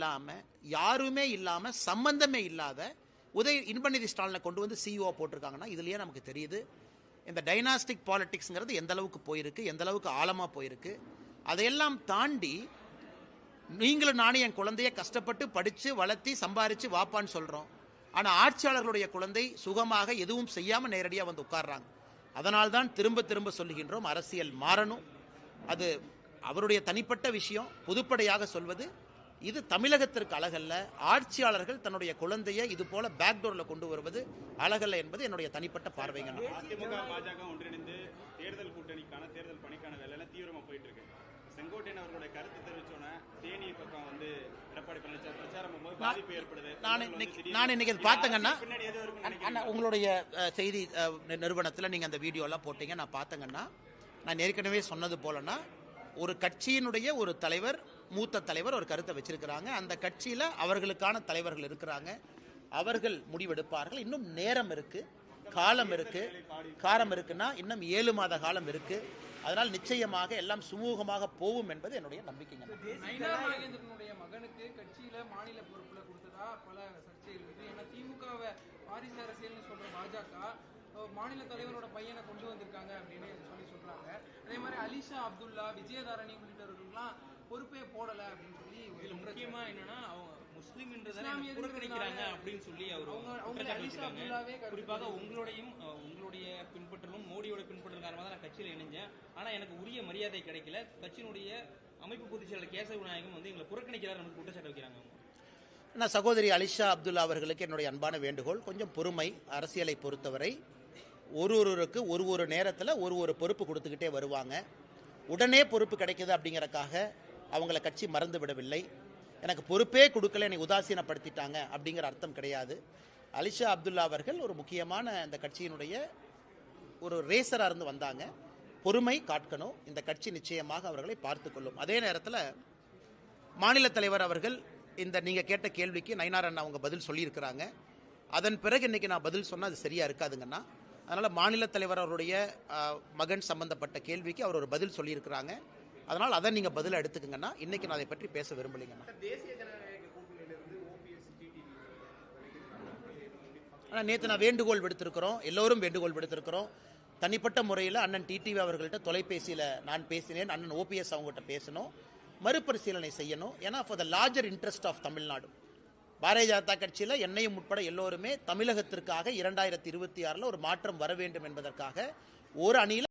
இல்லாமல் யாருமே இல்லாமல் சம்பந்தமே இல்லாத உதய இன்பநிதி ஸ்டாலினை கொண்டு வந்து சிஇஓ போட்டிருக்காங்கன்னா இதுலேயே நமக்கு தெரியுது. இந்த டைனாஸ்டிக் பாலிட்டிக்ஸுங்கிறது எந்த அளவுக்கு போயிருக்கு எந்த அளவுக்கு ஆழமாக போயிருக்கு. அதையெல்லாம் தாண்டி நீங்களும் நானும் என் குழந்தைய கஷ்டப்பட்டு படித்து வளர்த்தி சம்பாரித்து வாப்பான்னு சொல்கிறோம் ஆனால் ஆட்சியாளர்களுடைய குழந்தை சுகமாக எதுவும் செய்யாமல் நேரடியாக வந்து உட்கார்றாங்க. அதனால்தான் திரும்ப திரும்ப சொல்லுகின்றோம் அரசியல் மாறணும். அது அவருடைய தனிப்பட்ட விஷயம் பொதுப்படையாக சொல்வது இது தமிழகத்திற்கு அழகல்ல. ஆட்சியாளர்கள் தன்னுடைய குழந்தையை இது போல பேக்டோர்ல கொண்டு வருவது அழகல்ல என்பது என்னுடைய தனிப்பட்ட பார்வைங்க. அதிமுக பாஜக ஒன்றிணைந்து தேர்தல் கூட்டணிக்கான தேர்தல் பணிக்கான வேலையில தீவிரமா போயிட்டு இருக்கு செங்கோட்டையன் அவர்களுடைய கருத்து தெரிவிச்சோன்னே தேனி பக்கம் வந்து எடப்பாடி பழனிசாமி பிரச்சாரம் போது பாதிப்பு ஏற்படுது. நான் இன்னைக்கு நான் இன்னைக்கு இது பார்த்தேங்கன்னா? உங்களுடைய செய்தி நிறுவனத்தில் நீங்கள் அந்த வீடியோலாம் போட்டீங்க நான் பார்த்தேங்கன்னா நான் ஏற்கனவே சொன்னது போலனா ஒரு கட்சியினுடைய ஒரு தலைவர் மூத்த தலைவர் ஒரு கருத்தை வச்சிருக்கிறாங்க. அந்த கட்சியில் அவர்களுக்கான தலைவர்கள் இருக்கிறாங்க. அவர்கள் முடிவெடுப்பார்கள். இன்னும் நேரம் இருக்கு. காலம் இருக்கு. காலம் இருக்குன்னா இன்னும் ஏழு மாத காலம் இருக்கு. அதனால் நிச்சயமாக எல்லாம் சுமூகமாக போகும் என்பது என்னுடைய நம்பிக்கைங்க. மகனுக்கு கட்சியில மாநில பொறுப்புல கொடுத்ததா பல சர்ச்சைகள் இருக்கு. ஏன்னா திமுகவை வாரிசு அரசியல்னு சொல்ற பாஜக மாநில தலைவரோட பையனை கொண்டு வந்திருக்காங்க அப்படின்னு சொல்லி சொல்றாங்க. அதே மாதிரி அலிஷா அப்துல்லா விஜயதாரணி உள்ளிட்டவர்களுக்கெல்லாம் பொறுப்பே போடல அப்படின்னு சொல்லி ஒரு இதுல முக்கியமா என்னன்னா அவங்க முஸ்லீம் என்றதை இஸ்லாமியர் புறக்கணிக்கிறாங்க அப்படின்னு சொல்லி அவர் அவங்க- குறிப்பாக உங்களுடையும் உங்களுடைய பின்பற்றலும் மோடியோட பின்பற்றல் காரணமாக தான் நான் கட்சியில் இணைஞ்சேன். ஆனா எனக்கு உரிய மரியாதை கிடைக்கல. கட்சியினுடைய அமைப்பு பொதுச் செயலர் கேசவ விநாயகம் வந்து எங்களை புறக்கணிக்கிறார் நமக்கு குற்றச்சாட்டு வைக்கிறாங்க நான் சகோதரி அலிஷா அப்துல்லா அவர்களுக்கு என்னுடைய அன்பான வேண்டுகோள். கொஞ்சம் பொறுமை அரசியலை பொறுத்தவரை ஒரு ஒருவருக்கு ஒரு ஒரு நேரத்தில் ஒரு ஒரு பொறுப்பு கொடுத்துக்கிட்டே வருவாங்க. உடனே பொறுப்பு கிடைக்குது அப்படிங்கறக்காக அவங்கள கட்சி மறந்து விடவில்லை எனக்கு பொறுப்பே கொடுக்கல என்னை உதாசீனப்படுத்திட்டாங்க அப்படிங்கிற அர்த்தம் கிடையாது. அலிஷா அப்துல்லா அவர்கள் ஒரு முக்கியமான இந்த கட்சியினுடைய ஒரு ரேசராக இருந்து வந்தாங்க. பொறுமை காட்கணும். இந்த கட்சி நிச்சயமாக அவர்களை பார்த்துக்கொள்ளும் அதே நேரத்தில் மாநில தலைவர் அவர்கள் இந்த நீங்கள் கேட்ட கேள்விக்கு நயினார் அண்ணா அவங்க பதில் சொல்லியிருக்கிறாங்க. அதன் பிறகு இன்றைக்கி நான் பதில் சொன்னால் அது சரியாக இருக்காதுங்கண்ணா அதனால் மாநில தலைவர் அவருடைய மகன் சம்பந்தப்பட்ட கேள்விக்கு அவர் ஒரு பதில் சொல்லியிருக்கிறாங்க. அதனால் அதை நீங்க பதில் எடுத்துக்கங்கண்ணா. இன்னைக்கு நான் அதை பற்றி பேச விரும்பலைங்கண்ணா. ஆனால் நேற்று நான் வேண்டுகோள் விடுத்திருக்கிறோம். எல்லோரும் வேண்டுகோள் விடுத்திருக்கிறோம். தனிப்பட்ட முறையில் அண்ணன் டிடிவி அவர்கள்ட்ட தொலைபேசியில் நான் பேசினேன். அண்ணன் ஓபிஎஸ் அவங்ககிட்ட பேசணும். மறுபரிசீலனை செய்யணும். ஏன்னா for the larger interest of Tamil Nadu. Bharatiya Janata கட்சியில் என்னையும் உட்பட எல்லோருமே தமிழகத்திற்காக இரண்டாயிரத்தி இருபத்தி ஆறில் ஒரு மாற்றம் வர வேண்டும் என்பதற்காக ஒரு அணியில்